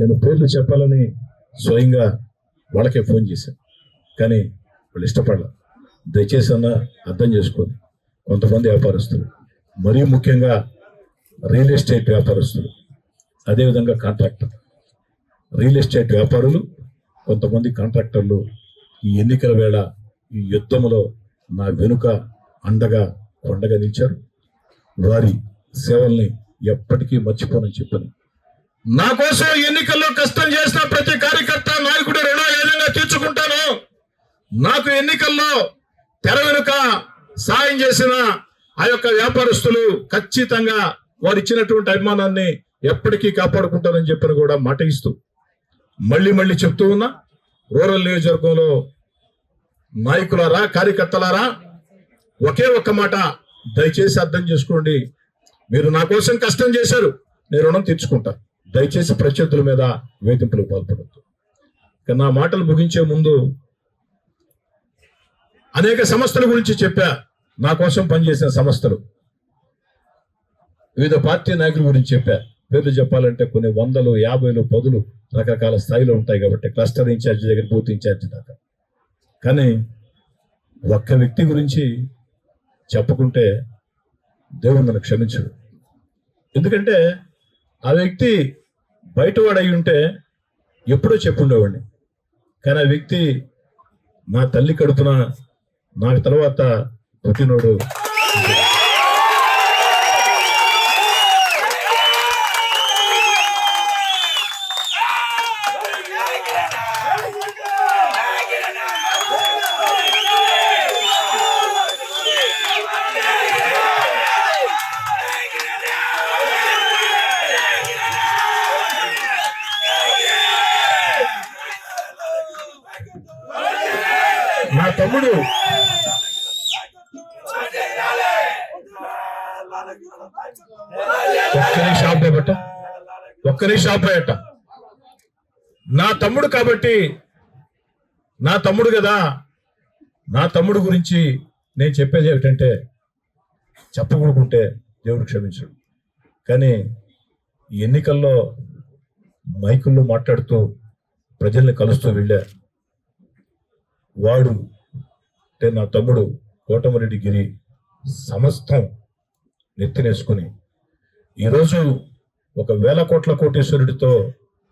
నేను పేర్లు చెప్పాలని స్వయంగా వాళ్ళకే ఫోన్ చేశాను. కానీ వాళ్ళు ఇష్టపడాల. దయచేసి అన్న అర్థం చేసుకోండి. కొంతమంది వ్యాపారస్తులు మరీ ముఖ్యంగా రియల్ ఎస్టేట్ వ్యాపారస్తులు అదేవిధంగా కాంట్రాక్టర్. రియల్ ఎస్టేట్ వ్యాపారులు కొంతమంది కాంట్రాక్టర్లు ఈ ఎన్నికల వేళ ఈ యుద్ధంలో నా వెనుక అండగా కొండగా నిలిచారు. వారి సేవల్ని ఎప్పటికీ మర్చిపోనని చెప్పాను. నా కోసం ఎన్నికల్లో కష్టం చేసిన ప్రతి కార్యకర్త నాయకుడు రుణం ఏ విధంగా తీర్చుకుంటాను. నాకు ఎన్నికల్లో తెర వెనుక సాయం చేసిన ఆ యొక్క వ్యాపారస్తులు ఖచ్చితంగా వారు ఇచ్చినటువంటి అభిమానాన్ని ఎప్పటికీ కాపాడుకుంటానని చెప్పిన కూడా మాట ఇస్తూ మళ్ళీ మళ్ళీ చెప్తూ ఉన్నా రూరల్ నియోజకవర్గంలో నాయకులారా కార్యకర్తలారా ఒకే ఒక్క మాట దయచేసి అర్థం చేసుకోండి. మీరు నా కోసం కష్టం చేశారు నేను రుణం తీర్చుకుంటాను. దయచేసి ప్రత్యర్థుల మీద వేధింపులు పాల్పడద్దు. నా మాటలు ముగించే ముందు అనేక సంస్థల గురించి చెప్పా. నా కోసం పనిచేసిన సంస్థలు. వివిధ పార్టీ నాయకుల గురించి చెప్పా. పేర్లు చెప్పాలంటే కొన్ని వందలు యాభైలు పదులు రకరకాల స్థాయిలో ఉంటాయి కాబట్టి క్లస్టర్ ఇన్ఛార్జ్ దగ్గర బూత్ ఇన్ఛార్జ్ దాకా. కానీ ఒక్క వ్యక్తి గురించి చెప్పుకుంటే దేవుడు నన్ను క్షమించడు. ఎందుకంటే ఆ వ్యక్తి బయటవాడు అయి ఉంటే ఎప్పుడో చెప్పుండేవాడిని. కానీ ఆ వ్యక్తి నా తల్లి కడుపున నాకు తర్వాత పుట్టినోడు ఇప్పుడు తమ్ముడు ఒక్కరి షాప్ బట్ట ఒక్కరి షాప్ బయట నా తమ్ముడు కాబట్టి నా తమ్ముడు కదా. నా తమ్ముడు గురించి నేను చెప్పేది ఏమిటంటే చెప్పకూడకుంటే దేవుడు క్షమించడు. కానీ ఈ ఎన్నికల్లో మైకుల్లో మాట్లాడుతూ ప్రజల్ని కలుస్తూ వెళ్ళా. వాడు అంటే నా తమ్ముడు కోటమరెడ్డి గిరి సమస్తం నెత్తినేసుకుని ఈరోజు ఒక వేల కోట్ల కోటేశ్వరుడితో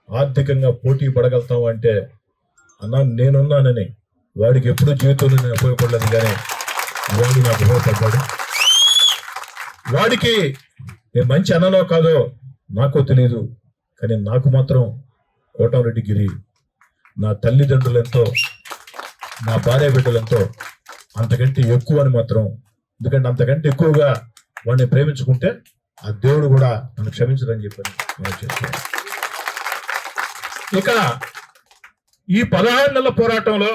ఆర్థికంగా పోటీ పడగలుగుతాం అంటే అన్నా నేనున్నానని. వాడికి ఎప్పుడు జీవితంలో నేను ఉపయోగపడలేదు కానీ వాడు నాకు ఉపయోగపడ్డాడు. వాడికి నేను మంచి అన్నలో కాదో నాకో తెలియదు కానీ నాకు మాత్రం కోటమరెడ్డి గిరి నా తల్లిదండ్రులెంతో నా భార్య బిడ్డలెంతో అంతకంటే ఎక్కువ అని మాత్రం ఎందుకంటే అంతకంటే ఎక్కువగా వాడిని ప్రేమించుకుంటే ఆ దేవుడు కూడా నన్ను క్షమించదని చెప్పని నేను చెప్తాను ఇక ఈ పదహారు నెలల పోరాటంలో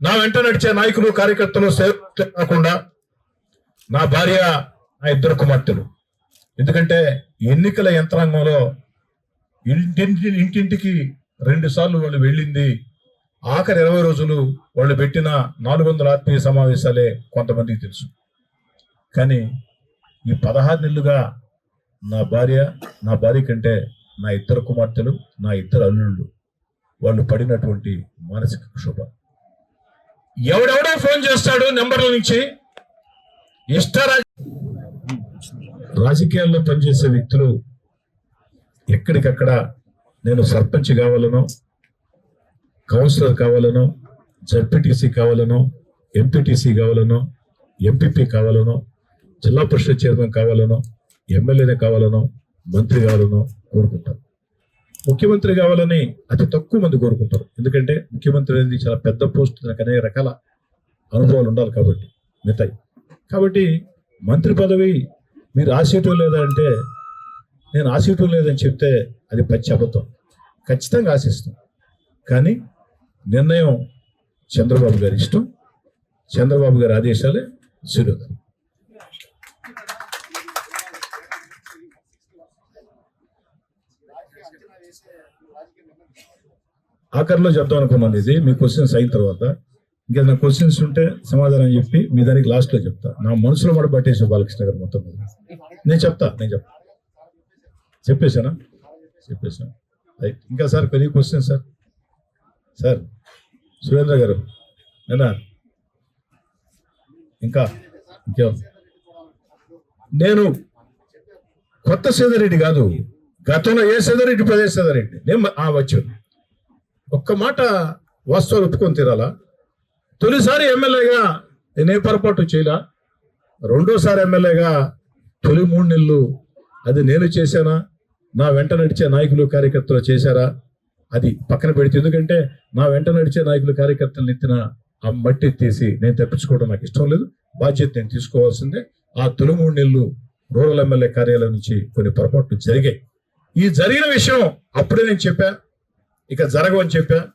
నా వెంట నడిచే నాయకులు కార్యకర్తలు సేవ కాకుండా నా భార్య నా ఇద్దరు కుమార్తెలు. ఎందుకంటే ఎన్నికల యంత్రాంగంలో ఇంటింటి ఇంటింటికి రెండు సార్లు వాళ్ళు వెళ్ళింది ఆఖరి ఇరవై రోజులు వాళ్ళు పెట్టిన నాలుగు వందల ఆత్మీయ సమావేశాలే కొంతమందికి తెలుసు. కానీ ఈ పదహారు నెలలుగా నా భార్య నా భార్య కంటే నా ఇద్దరు కుమార్తెలు నా ఇద్దరు అల్లుళ్ళు వాళ్ళు పడినటువంటి మానసిక క్షోభ. ఎవడెవడో ఫోన్ చేస్తాడు నెంబర్ల నుంచి? ఇష్ట రాజకీయాల్లో పనిచేసే వ్యక్తులు ఎక్కడికక్కడ నేను సర్పంచ్ కావాలనో కౌన్సిలర్ కావాలనో జడ్పీటీసీ కావాలనో ఎంపీటీసీ కావాలనో ఎంపీపీ కావాలనో జిల్లా పరిషత్ చైర్మన్ కావాలనో ఎమ్మెల్యేనే కావాలనో మంత్రి కావాలనో కోరుకుంటారు. ముఖ్యమంత్రి కావాలని అతి తక్కువ మంది కోరుకుంటారు. ఎందుకంటే ముఖ్యమంత్రి అనేది చాలా పెద్ద పోస్ట్ దానికి అనేక రకాల అనుభవాలు ఉండాలి కాబట్టి మిగతాయి కాబట్టి మంత్రి పదవి మీరు ఆశయటం లేదా అంటే నేను ఆశయటం లేదని చెప్తే అది పచ్చి అబద్ధం. ఖచ్చితంగా ఆశిస్తాం. కానీ నిర్ణయం చంద్రబాబు గారి ఇష్టం చంద్రబాబు గారి ఆదేశాలే శిరోధం ఆఖరిలో చెప్తాం అనుకున్నాను ఇది మీ క్వశ్చన్స్ అయిన తర్వాత. ఇంకా నా క్వశ్చన్స్ ఉంటే సమాధానం చెప్పి మీ దానికి లాస్ట్లో చెప్తా. నా మనసులో కూడా పట్టేసి బాలకృష్ణ గారు మొత్తం మీద. నేను చెప్తా నేను చెప్తా. చెప్పేశానా? చెప్పేశాను. రైట్ ఇంకా సార్ పెరిగి క్వశ్చన్ సార్ సార్ సురేంద్ర గారు నేనా? ఇంకా? ఇంకేం? నేను కొత్త సేదరెడ్డి కాదు గతంలో ఏ సేదరెడ్డి ప్రదేశ్ సేదరెడ్డి. నేను ఆ వచ్చు ఒక్క మాట వాస్తవాలు ఒప్పుకొని తీరాలా? తొలిసారి ఎమ్మెల్యేగా నేనే పొరపాటు చేయలా? రెండోసారి ఎమ్మెల్యేగా తొలి మూడు నెలలు అది నేను చేశానా? నా వెంట నడిచే నాయకులు కార్యకర్తలు చేశారా? అది పక్కన పెడితే ఎందుకంటే నా వెంట నడిచే నాయకులు కార్యకర్తలు ఎత్తిన ఆ మట్టి తీసి నేను తప్పించుకోవడం నాకు ఇష్టం లేదు. బాధ్యత నేను తీసుకోవాల్సిందే. ఆ తొలి మూడు నెలలు రూరల్ ఎమ్మెల్యే కార్యాలయం నుంచి కొన్ని పొరపాట్లు జరిగాయి. ఈ జరిగిన విషయం అప్పుడే నేను చెప్పా. ఇక జరగవని చెప్పా.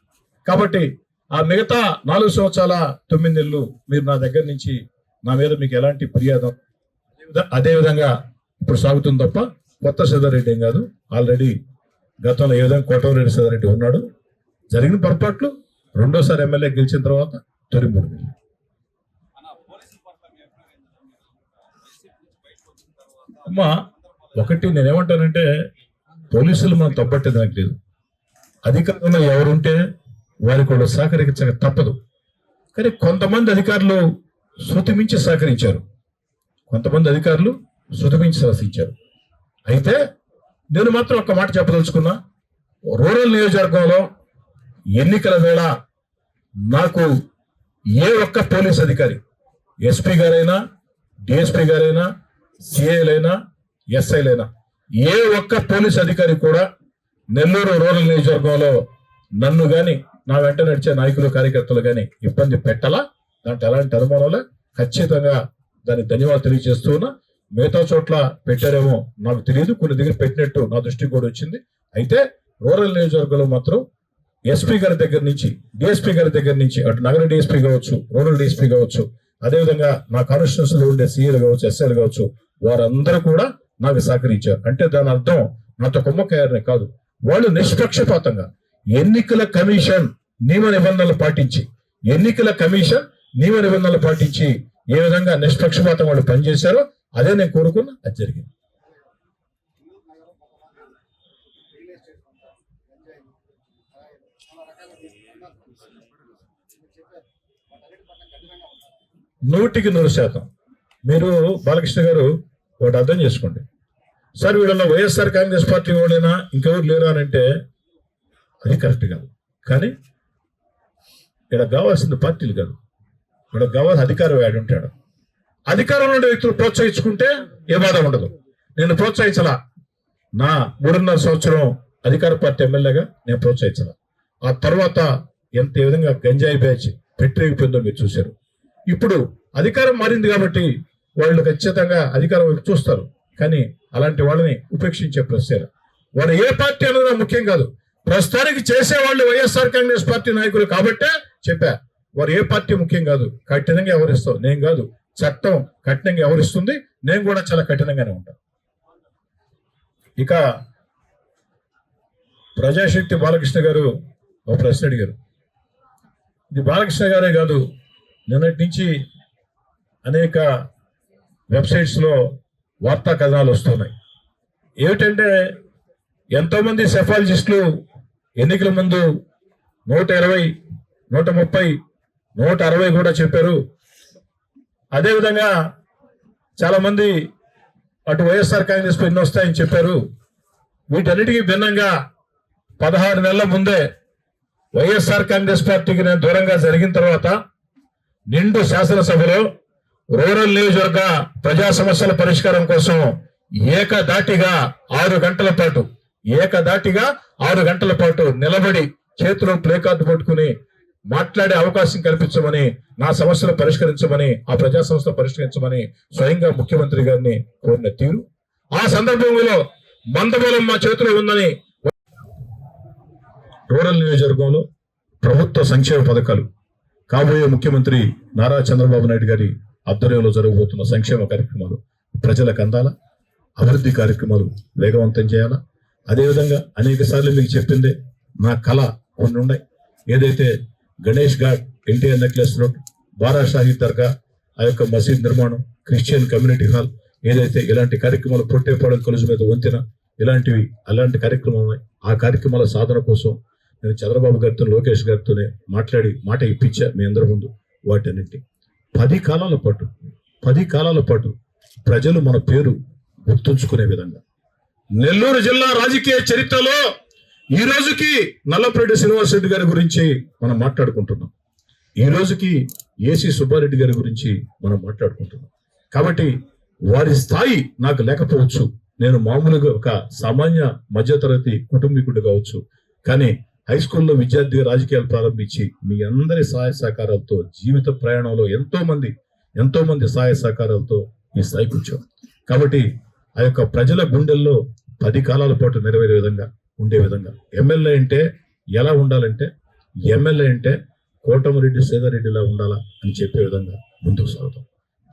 కాబట్టి ఆ మిగతా నాలుగు సంవత్సరాల తొమ్మిది నెలలు మీరు నా దగ్గర నుంచి నా మీద మీకు ఎలాంటి ఫిర్యాదు? అదే విధంగా ఇప్పుడు సాగుతుంది తప్ప కొత్త సిద్ధారెడ్డి ఏం కాదు. ఆల్రెడీ గతంలో ఏ విధంగా కోటమిరెడ్డి సిద్ధారెడ్డి ఉన్నాడు జరిగిన పొరపాట్లు రెండోసారి ఎమ్మెల్యే గెలిచిన తర్వాత తొలి మూడు అమ్మా ఒకటి నేనేమంటానంటే పోలీసులు మనం తప్పట్టేది నాకు లేదు. అధికారంలో ఎవరుంటే వారికి కూడా సహకరించక తప్పదు. కానీ కొంతమంది అధికారులు శృతిమించి సహకరించారు. కొంతమంది అధికారులు శృతిమించి సహకరించారు. శాసించారు అయితే నేను మాత్రం ఒక మాట చెప్పదలుచుకున్నా. రూరల్ నియోజకవర్గంలో ఎన్నికల వేళ నాకు ఏ ఒక్క పోలీస్ అధికారి ఎస్పీ గారైనా డిఎస్పీ గారైనా సిఐలైనా ఎస్ఐలైనా ఏ ఒక్క పోలీస్ అధికారి కూడా నెల్లూరు రూరల్ నియోజకవర్గంలో నన్ను కానీ నా వెంట నడిచే నాయకులు కార్యకర్తలు కానీ ఇబ్బంది పెట్టాలా? దాంట్లో ఎలాంటి అనుమానంలే? ఖచ్చితంగా దానికి ధన్యవాదాలు తెలియజేస్తూ ఉన్నా. మిగతా చోట్ల పెట్టారేమో నాకు తెలియదు. కొన్ని దగ్గర పెట్టినట్టు నా దృష్టికి కూడా వచ్చింది. అయితే రూరల్ నియోజకవర్గంలో మాత్రం ఎస్పీ గారి దగ్గర నుంచి డిఎస్పీ గారి దగ్గర నుంచి అటు నగర డిఎస్పీ కావచ్చు రూరల్ డిఎస్పీ కావచ్చు అదేవిధంగా నా కాన్స్టిట్యూన్సీలో ఉండే సీఏలు కావచ్చు ఎస్ఐలు కావచ్చు వారందరూ కూడా నాకు సహకరించారు. అంటే దాని అర్థం నాతో కుమ్మక్కయ్యారని కాదు. వాళ్ళు నిష్పక్షపాతంగా ఎన్నికల కమిషన్ నియమ నిబంధనలు పాటించి ఎన్నికల కమిషన్ నియమ నిబంధనలు పాటించి ఏ విధంగా నిష్పక్షపాతం వాళ్ళు పనిచేశారో అదే నేను కోరుకున్నా అది జరిగింది. నూటికి నూరు శాతం. మీరు బాలకృష్ణ గారు ఒకటి అర్థం చేసుకోండి. సార్ వీళ్ళలో వైఎస్ఆర్ కాంగ్రెస్ పార్టీ వాళ్ళైనా ఇంకెవరు లేరా అని అంటే అది కరెక్ట్ కాదు. కానీ ఇక్కడ కావాల్సింది పార్టీలు కాదు. ఇక్కడ కావాల్సిన అధికారం వాడు ఉంటాడు. అధికారంలో ఉండే వ్యక్తులు ప్రోత్సహించుకుంటే ఏ బాధ ఉండదు. నేను ప్రోత్సహించలా. నా మూడున్నర సంవత్సరం అధికార పార్టీ ఎమ్మెల్యేగా నేను ప్రోత్సహించలా. ఆ తర్వాత ఎంత ఏ విధంగా గంజాయి బ్యాచ్ పెట్టిపోయిందో మీరు చూశారు. ఇప్పుడు అధికారం మారింది కాబట్టి వాళ్ళు ఖచ్చితంగా అధికారం వైపు చూస్తారు. కానీ అలాంటి వాళ్ళని ఉపేక్షించే ప్రశ్న. వాడు ఏ పార్టీ అనేది ముఖ్యం కాదు. ప్రస్తుతానికి చేసేవాళ్ళు వైఎస్ఆర్ కాంగ్రెస్ పార్టీ నాయకులు కాబట్టే చెప్పా. వారు ఏ పార్టీ ముఖ్యం కాదు. కఠినంగా ఎవరిస్తావు? నేను కాదు. చట్టం కఠినంగా ఎవరిస్తుంది నేను కూడా చాలా కఠినంగానే ఉంటాను. ఇక ప్రజాశక్తి బాలకృష్ణ గారు ఒక ప్రశ్న అడిగారు. ఇది బాలకృష్ణ గారే కాదు నిన్నటి నుంచి అనేక వెబ్సైట్స్లో వార్తా కథనాలు వస్తున్నాయి. ఏమిటంటే ఎంతోమంది సెఫాలజిస్టులు ఎన్నికల ముందు నూట ఇరవై నూట ముప్పై నూట అరవై కూడా చెప్పారు. అదేవిధంగా చాలామంది అటు వైఎస్ఆర్ కాంగ్రెస్ ఎన్ని వస్తాయని చెప్పారు. వీటన్నిటికీ భిన్నంగా పదహారు నెలల ముందే వైఎస్ఆర్ కాంగ్రెస్ పార్టీకి నేను దూరంగా జరిగిన తర్వాత నిండు శాసనసభలో రూరల్ నియోజకవర్గ ప్రజా సమస్యల పరిష్కారం కోసం ఏకదాటిగా ఆరు గంటల పాటు ఏకదాటిగా ఆరు గంటల పాటు నిలబడి చేతిలో ప్లేకార్డు పట్టుకుని మాట్లాడే అవకాశం కల్పించమని నా సమస్యలు పరిష్కరించమని ఆ ప్రజా సంస్థ పరిష్కరించమని స్వయంగా ముఖ్యమంత్రి గారిని కోరిన తీరు. ఆ సందర్భంలో మందబలం మా చేతిలో ఉందని రూరల్ నియోజకవర్గంలో ప్రభుత్వ సంక్షేమ పథకాలు కాబోయే ముఖ్యమంత్రి నారా చంద్రబాబు నాయుడు గారి ఆధ్వర్యంలో జరగబోతున్న సంక్షేమ కార్యక్రమాలు ప్రజలకు అందాలా? అభివృద్ధి కార్యక్రమాలు వేగవంతం చేయాలా? అదేవిధంగా అనేక సార్లు మీకు చెప్పిందే నా కళ కొన్ని ఉన్నాయి ఏదైతే Ganesh Ghat NTR Necklace Road Bara Shahi Dargah ఆ యొక్క మసీద్ నిర్మాణం క్రిస్టియన్ కమ్యూనిటీ హాల్ ఏదైతే ఇలాంటి కార్యక్రమాలు పొట్టేపాడు కొలుసు మీద వంతెన ఇలాంటివి అలాంటి కార్యక్రమాలు ఆ కార్యక్రమాల సాధన కోసం నేను చంద్రబాబు గారితో లోకేష్ గారితోనే మాట్లాడి మాట ఇప్పించా మీ అందరి ముందు వాటన్నిటి. పది కాలాల పాటు పది కాలాల పాటు ప్రజలు మన పేరు గుర్తుంచుకునే విధంగా. నెల్లూరు జిల్లా రాజకీయ చరిత్రలో ఈ రోజుకి నల్లపరెడ్డి శ్రీనివాసరెడ్డి గారి గురించి మనం మాట్లాడుకుంటున్నాం. ఈ రోజుకి ఏసీ సుబ్బారెడ్డి గారి గురించి మనం మాట్లాడుకుంటున్నాం. కాబట్టి వారి స్థాయి నాకు లేకపోవచ్చు. నేను మామూలుగా ఒక సామాన్య మధ్యతరగతి కుటుంబీకుడు కావచ్చు. కానీ హై స్కూల్లో విద్యార్థి రాజకీయాలు ప్రారంభించి మీ అందరి సహాయ సహకారాలతో జీవిత ప్రయాణంలో ఎంతో మంది ఎంతో మంది సహాయ సహకారాలతో ఈ స్థాయికి వచ్చాం. కాబట్టి ఆ యొక్క ప్రజల గుండెల్లో పది కాలాల పాటు నెరవేరే విధంగా ఉండే విధంగా. ఎమ్మెల్యే అంటే ఎలా ఉండాలంటే ఎమ్మెల్యే అంటే కోటమిరెడ్డి సేదారెడ్డిలా ఉండాలా అని చెప్పే విధంగా ముందుకు సాగుతాం.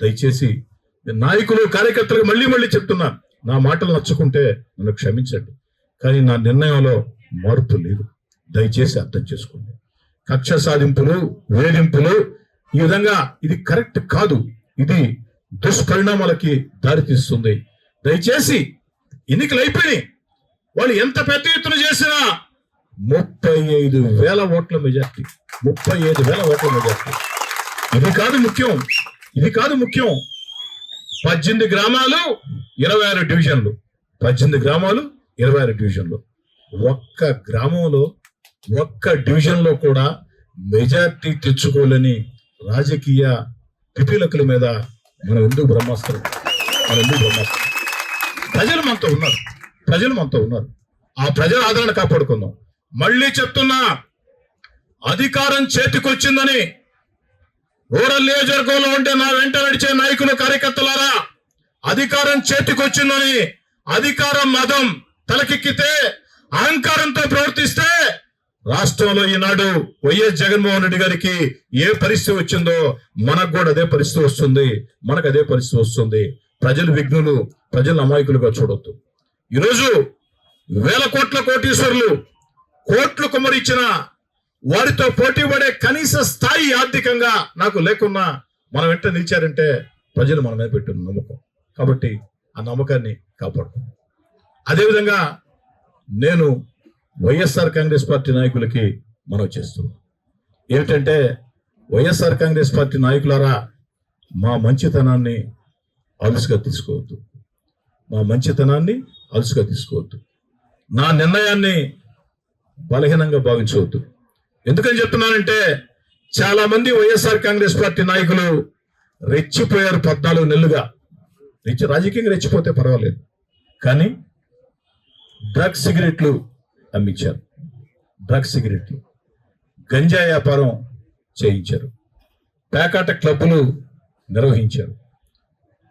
దయచేసి నాయకులు కార్యకర్తలకు మళ్ళీ మళ్ళీ చెప్తున్నా నా మాటలు నచ్చుకుంటే నన్ను క్షమించండి. కానీ నా నిర్ణయంలో మార్పు లేదు. దయచేసి అర్థం చేసుకోండి. కక్ష సాధింపులు వేధింపులు ఈ విధంగా ఇది కరెక్ట్ కాదు. ఇది దుష్పరిణామాలకి దారితీస్తుంది. దయచేసి ఎన్నికలు అయిపోయినాయి. వాళ్ళు ఎంత పెద్ద ఎత్తున చేసినా ముప్పై ఐదు వేల ఓట్ల మెజార్టీ. ముప్పై ఐదు వేల ఓట్ల మెజార్టీ. ఇది కాదు ముఖ్యం. ఇది కాదు ముఖ్యం. పద్దెనిమిది గ్రామాలు ఇరవై ఆరు డివిజన్లు. పద్దెనిమిది గ్రామాలు ఇరవై ఆరు డివిజన్లు. ఒక్క గ్రామంలో ఒక్క డివిజన్లో కూడా మెజార్టీ తెచ్చుకోలేని రాజకీయ పిపీలకుల మీద మనం ఎందుకు బ్రహ్మాస్త్రం మనం ఎందుకు బ్రహ్మాస్త్రం. ప్రజలు మనతో ఉన్నారు. ప్రజలు మనతో ఉన్నారు. ఆ ప్రజల ఆదరణ కాపాడుకుందాం. మళ్ళీ చెప్తున్నా అధికారం చేతికొచ్చిందని రూరల్ నియోజకవర్గంలో ఉంటే నా వెంట నడిచే నాయకులు కార్యకర్తలారా అధికారం చేతికొచ్చిందని అధికారం మదం తలకెక్కితే అహంకారంతో ప్రవర్తిస్తే రాష్ట్రంలో ఈనాడు వైఎస్ జగన్మోహన్ రెడ్డి గారికి ఏ పరిస్థితి వచ్చిందో మనకు కూడా అదే పరిస్థితి వస్తుంది. మనకు అదే పరిస్థితి వస్తుంది. ప్రజలు విఘ్నులు ప్రజలు అమాయకులుగా చూడొద్దు. ఈరోజు వేల కోట్ల కోటీశ్వరులు కోట్లు కుమ్మరిచ్చిన వారితో పోటీ పడే కనీస స్థాయి ఆర్థికంగా నాకు లేకున్నా మనం వెంట నిలిచారంటే ప్రజలు మన మీద పెట్టిన నమ్మకం. కాబట్టి ఆ నమ్మకాన్ని కాపాడుకుందాం అదేవిధంగా నేను వైఎస్ఆర్ కాంగ్రెస్ పార్టీ నాయకులకి మనం చేస్తున్నాం ఏమిటంటే వైఎస్ఆర్ కాంగ్రెస్ పార్టీ నాయకులారా మా మంచితనాన్ని ఆఫీస్గా తీసుకోవద్దు. మా మంచితనాన్ని అలుసుగా తీసుకోవద్దు. నా నిర్ణయాన్ని బలహీనంగా భావించవద్దు. ఎందుకని చెప్తున్నానంటే చాలా మంది వైఎస్ఆర్ కాంగ్రెస్ పార్టీ నాయకులు రెచ్చిపోయారు పద్నాలుగు నెలలుగా. రెచ్చి రాజకీయంగా రెచ్చిపోతే పర్వాలేదు. కానీ డ్రగ్స్ సిగరెట్లు అమ్మించారు. డ్రగ్ సిగరెట్లు. గంజా వ్యాపారం చేయించారు. పేకాట క్లబ్బులు నిర్వహించారు.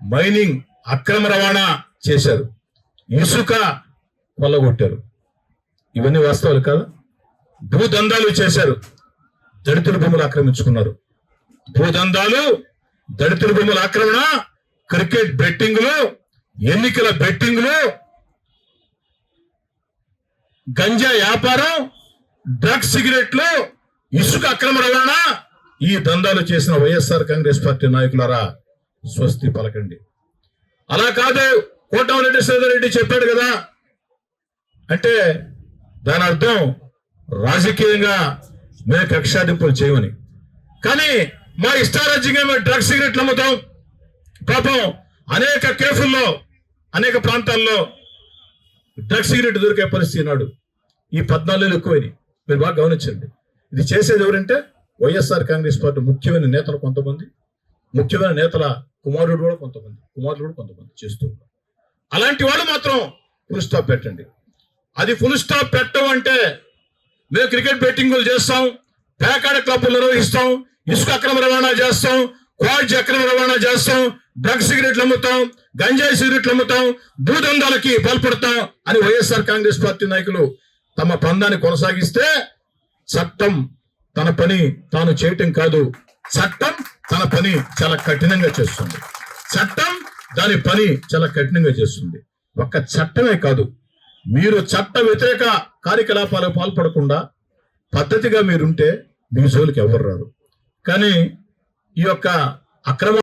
మైనింగ్ అక్రమ రవాణా చేశారు. ఇసుక కొల్లగొట్టారు. ఇవన్నీ వాస్తవాలు కాదు. భూదందాలు చేశారు. దళితుల భూములు ఆక్రమించుకున్నారు. భూదందాలు దళితుల భూముల ఆక్రమణ క్రికెట్ బెట్టింగ్లు ఎన్నికల బెట్టింగ్లు గంజా వ్యాపారం డ్రగ్స్ సిగరెట్లు ఇసుక అక్రమ రవాణా ఈ దందాలు చేసిన వైఎస్ఆర్ కాంగ్రెస్ పార్టీ నాయకులరా స్వస్తి పలకండి. అలా కాదు. కోటమిరెడ్డి రెడ్డి చెప్పాడు కదా. అంటే దాని అర్థం రాజకీయంగా మేము కక్షాదింపులు చేయమని. కానీ మా ఇష్టారాజ్యంగా మేము డ్రగ్స్ సిగరెట్లు అమ్ముతాం. పాపం అనేక కేఫుల్లో అనేక ప్రాంతాల్లో డ్రగ్స్ సిగరెట్ దొరికే పరిస్థితి నాడు ఈ పద్నాలుగు ఎక్కువైనాయి. మీరు బాగా గమనించండి. ఇది చేసేది ఎవరంటే వైఎస్ఆర్ కాంగ్రెస్ పార్టీ ముఖ్యమైన నేతలు కొంతమంది ముఖ్యమైన నేతల కుమారుడు కూడా కొంతమంది కుమారుడు కూడా కొంతమంది చేస్తూ ఉన్నారు. అలాంటి వాళ్ళు మాత్రం ఫుల్ స్టాప్ పెట్టండి. అది ఫుల్ స్టాప్ పెట్టం అంటే మేము క్రికెట్ బెట్టింగులు చేస్తాం పేకాడ క్లబ్లు నిర్వహిస్తాం ఇసుక అక్రమ రవాణా చేస్తాం క్వాడ్జ్ అక్రమ రవాణా చేస్తాం డ్రగ్ సిగరెట్లు అమ్ముతాం గంజాయి సిగరెట్లు అమ్ముతాం భూదందాలకి పాల్పడతాం అని వైఎస్ఆర్ కాంగ్రెస్ పార్టీ నాయకులు తమ పందాన్ని కొనసాగిస్తే చట్టం తన పని తాను చేయటం కాదు చట్టం తన పని చాలా కఠినంగా చేస్తుంది. చట్టం దాని పని చాలా కఠినంగా చేస్తుంది. ఒక్క చట్టమే కాదు మీరు చట్ట వ్యతిరేక కార్యకలాపాలకు పాల్పడకుండా పద్ధతిగా మీరుంటే మీ జోలికి ఎవరు రారు. కానీ ఈ యొక్క అక్రమ